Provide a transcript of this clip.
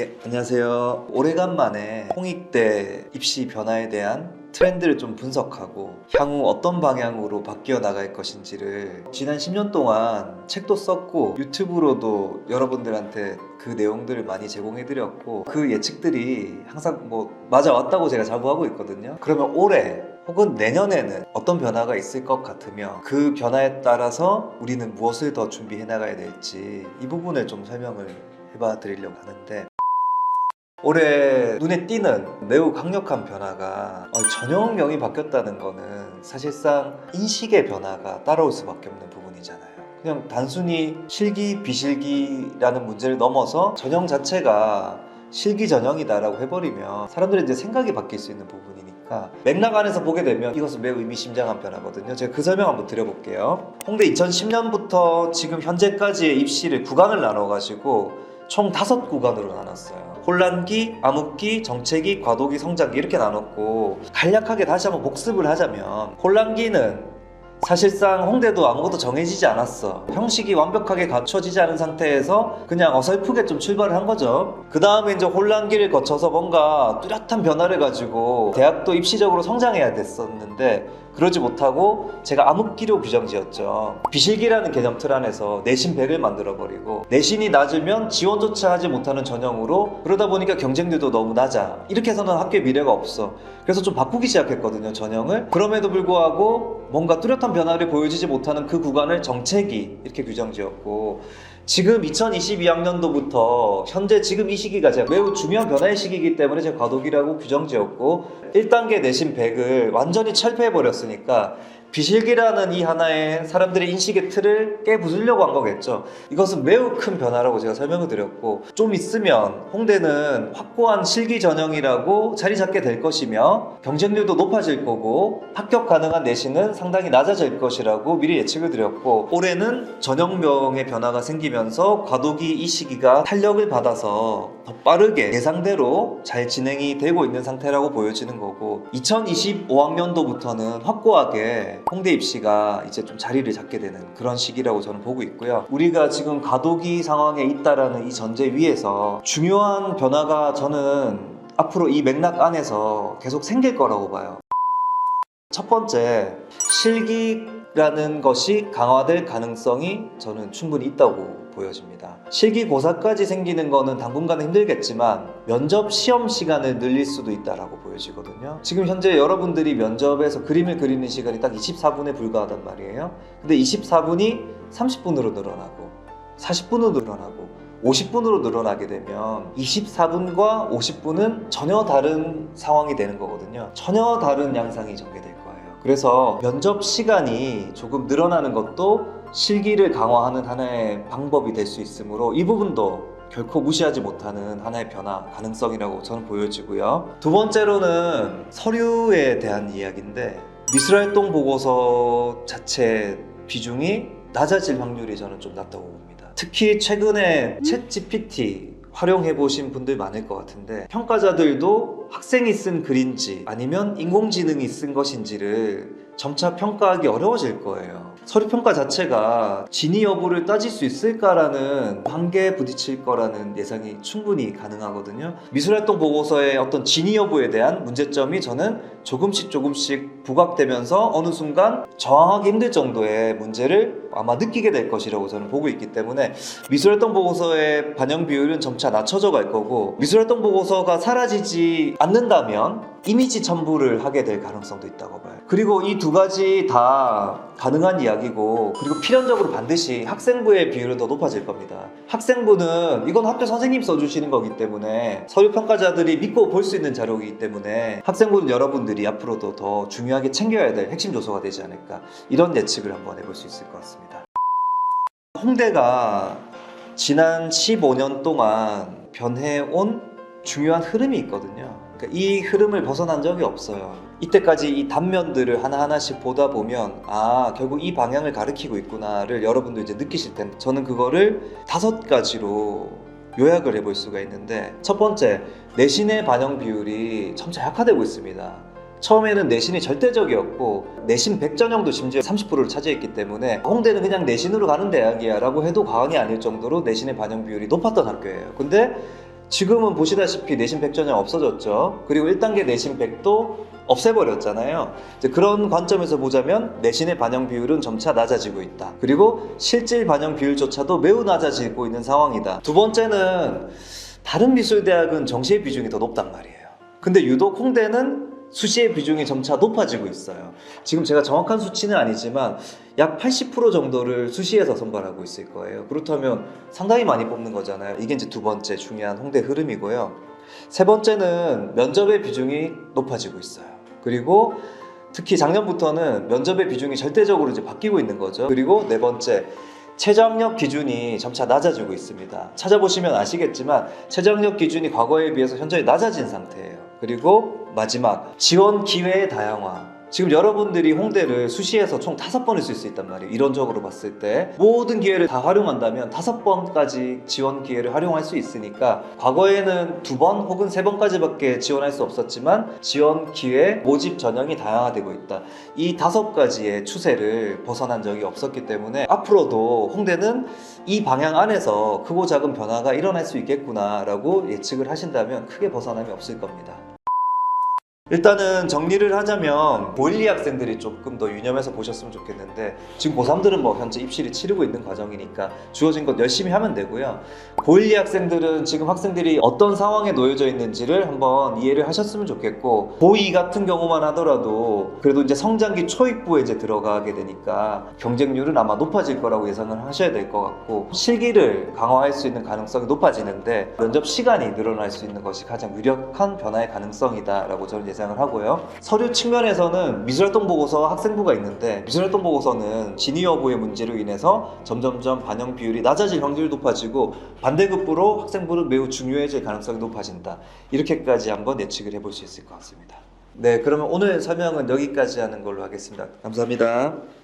예, 안녕하세요. 오래간만에 홍익대 입시 변화에 대한 트렌드를 좀 분석하고 향후 어떤 방향으로 바뀌어 나갈 것인지를 지난 10년 동안 책도 썼고 유튜브로도 여러분들한테 그 내용들을 많이 제공해 드렸고 그 예측들이 항상 뭐 맞아왔다고 제가 자부하고 있거든요. 그러면 올해 혹은 내년에는 어떤 변화가 있을 것 같으며 그 변화에 따라서 우리는 무엇을 더 준비해 나가야 될지 이 부분을 좀 설명을 해봐 드리려고 하는데 올해 눈에 띄는 매우 강력한 변화가 어, 전형명이 바뀌었다는 거는 사실상 인식의 변화가 따라올 수밖에 없는 부분이잖아요. 그냥 단순히 실기 비실기라는 문제를 넘어서 전형 자체가 실기 전형이다라고 해버리면 사람들의 이제 생각이 바뀔 수 있는 부분이니까 맥락 안에서 보게 되면 이것은 매우 의미심장한 변화거든요. 제가 그 설명 한번 드려볼게요. 홍대 2010년부터 지금 현재까지의 입시를 구간을 나눠가지고 총 다섯 구간으로 나눴어요. 혼란기, 암흑기, 정체기, 과도기, 성장기 이렇게 나눴고 간략하게 다시 한번 복습을 하자면 혼란기는 사실상 홍대도 아무것도 정해지지 않았어. 형식이 완벽하게 갖춰지지 않은 상태에서 그냥 어설프게 좀 출발을 한 거죠. 그 다음에 이제 혼란기를 거쳐서 뭔가 뚜렷한 변화를 가지고 대학도 입시적으로 성장해야 됐었는데 그러지 못하고 제가 암흑기로 규정 지었죠. 비실기라는 개념 틀 안에서 내신 100을 만들어버리고 내신이 낮으면 지원조차 하지 못하는 전형으로 그러다 보니까 경쟁률도 너무 낮아. 이렇게 해서는 학교에 미래가 없어. 그래서 좀 바꾸기 시작했거든요, 전형을. 그럼에도 불구하고 뭔가 뚜렷한 변화를 보여주지 못하는 그 구간을 정체기 이렇게 규정 지었고 지금 2022학년도부터 현재 지금 이 시기가 제가 매우 중요한 변화의 시기이기 때문에 제가 과도기라고 규정 지었고 1단계 내신 100을 완전히 철폐해버렸으니까 비실기라는 이 하나의 사람들의 인식의 틀을 깨부수려고 한 거겠죠. 이것은 매우 큰 변화라고 제가 설명을 드렸고 좀 있으면 홍대는 확고한 실기 전형이라고 자리 잡게 될 것이며 경쟁률도 높아질 거고 합격 가능한 내신은 상당히 낮아질 것이라고 미리 예측을 드렸고 올해는 전형명의 변화가 생기면서 과도기 이 시기가 탄력을 받아서 더 빠르게 예상대로 잘 진행이 되고 있는 상태라고 보여지는 거고 2025학년도부터는 확고하게 홍대 입시가 이제 좀 자리를 잡게 되는 그런 시기라고 저는 보고 있고요. 우리가 지금 과도기 상황에 있다라는 이 전제 위에서 중요한 변화가 저는 앞으로 이 맥락 안에서 계속 생길 거라고 봐요. 첫 번째, 실기라는 것이 강화될 가능성이 저는 충분히 있다고 보여집니다. 실기고사까지 생기는 거는 당분간은 힘들겠지만 면접 시험 시간을 늘릴 수도 있다라고 보여지거든요. 지금 현재 여러분들이 면접에서 그림을 그리는 시간이 딱 24분에 불과하단 말이에요. 근데 24분이 30분으로 늘어나고 40분으로 늘어나고 50분으로 늘어나게 되면 24분과 50분은 전혀 다른 상황이 되는 거거든요. 전혀 다른 양상이 거예요. 그래서 면접 시간이 조금 늘어나는 것도 실기를 강화하는 하나의 방법이 될 수 있으므로 이 부분도 결코 무시하지 못하는 하나의 변화 가능성이라고 저는 보여지고요. 두 번째로는 서류에 대한 이야기인데 미술활동 보고서 자체 비중이 낮아질 확률이 저는 좀 낮다고 봅니다. 특히 최근에 챗 GPT 활용해 보신 분들 많을 것 같은데 평가자들도 학생이 쓴 글인지 아니면 인공지능이 쓴 것인지를 점차 평가하기 어려워질 거예요. 서류 평가 자체가 진위 여부를 따질 수 있을까라는 한계에 부딪힐 거라는 예상이 충분히 가능하거든요. 미술활동 보고서의 어떤 진위 여부에 대한 문제점이 저는 조금씩 조금씩 부각되면서 어느 순간 저항하기 힘들 정도의 문제를 아마 느끼게 될 것이라고 저는 보고 있기 때문에 미술활동 보고서의 반영 비율은 점차 낮춰져 갈 거고 미술활동 보고서가 사라지지 않는다면 이미지 첨부를 하게 될 가능성도 있다고 봐요. 그리고 이 두 가지 다 가능한 이야기고 그리고 필연적으로 반드시 학생부의 비율은 더 높아질 겁니다. 학생부는 이건 학교 선생님 써주시는 거기 때문에 서류 평가자들이 믿고 볼 수 있는 자료이기 때문에 학생부는 여러분들이 앞으로도 더 중요하게 챙겨야 될 핵심 요소가 되지 않을까 이런 예측을 한번 해볼 수 있을 것 같습니다. 홍대가 지난 15년 동안 변해온 중요한 흐름이 있거든요. 그러니까 이 흐름을 벗어난 적이 없어요. 이때까지 이 단면들을 하나하나씩 보다 보면 아 결국 이 방향을 가리키고 있구나를 여러분도 이제 느끼실 텐데 저는 그거를 다섯 가지로 요약을 해볼 수가 있는데 첫 번째 내신의 반영 비율이 점차 약화되고 있습니다. 처음에는 내신이 절대적이었고 내신 100전형도 심지어 30%를 차지했기 때문에 홍대는 그냥 내신으로 가는 대학이야 라고 해도 과언이 아닐 정도로 내신의 반영 비율이 높았던 학교예요. 근데 지금은 보시다시피 내신 100 전형 없어졌죠. 그리고 1단계 내신 100도 없애버렸잖아요. 그런 관점에서 보자면 내신의 반영 비율은 점차 낮아지고 있다. 그리고 실질 반영 비율조차도 매우 낮아지고 있는 상황이다. 두 번째는 다른 미술대학은 정시의 비중이 더 높단 말이에요. 근데 유독 홍대는 수시의 비중이 점차 높아지고 있어요. 지금 제가 정확한 수치는 아니지만 약 80% 정도를 수시에서 선발하고 있을 거예요. 그렇다면 상당히 많이 뽑는 거잖아요. 이게 이제 두 번째 중요한 홍대 흐름이고요. 세 번째는 면접의 비중이 높아지고 있어요. 그리고 특히 작년부터는 면접의 비중이 절대적으로 이제 바뀌고 있는 거죠. 그리고 네 번째, 최저학력 기준이 점차 낮아지고 있습니다. 찾아보시면 아시겠지만 최저학력 기준이 과거에 비해서 현저히 낮아진 상태예요. 그리고 마지막, 지원 기회의 다양화. 지금 여러분들이 홍대를 수시에서 총 다섯 번을 쓸 수 있단 말이에요. 이론적으로 봤을 때 모든 기회를 다 활용한다면 다섯 번까지 지원 기회를 활용할 수 있으니까 과거에는 두 번 혹은 세 번까지밖에 지원할 수 없었지만 지원 기회 모집 전형이 다양화되고 있다. 이 다섯 가지의 추세를 벗어난 적이 없었기 때문에 앞으로도 홍대는 이 방향 안에서 크고 작은 변화가 일어날 수 있겠구나 라고 예측을 하신다면 크게 벗어남이 없을 겁니다. 일단은 정리를 하자면 고1, 2 학생들이 조금 더 유념해서 보셨으면 좋겠는데 지금 고3들은 뭐 현재 입시를 치르고 있는 과정이니까 주어진 것 열심히 하면 되고요. 고1, 2 학생들은 지금 학생들이 어떤 상황에 놓여져 있는지를 한번 이해를 하셨으면 좋겠고 고2 같은 경우만 하더라도 그래도 이제 성장기 초입부에 이제 들어가게 되니까 경쟁률은 아마 높아질 거라고 예상을 하셔야 될 것 같고 실기를 강화할 수 있는 가능성이 높아지는데 면접 시간이 늘어날 수 있는 것이 가장 유력한 변화의 가능성이다 라고 저는 예상 을 하고요. 서류 측면에서는 미술활동 보고서 학생부가 있는데 미술활동 보고서는 진위 여부의 문제로 인해서 점점점 반영 비율이 낮아질 확률이 높아지고 반대급부로 학생부는 매우 중요해질 가능성이 높아진다. 이렇게까지 한번 예측을 해볼 수 있을 것 같습니다. 네, 그러면 오늘 설명은 여기까지 하는 걸로 하겠습니다. 감사합니다.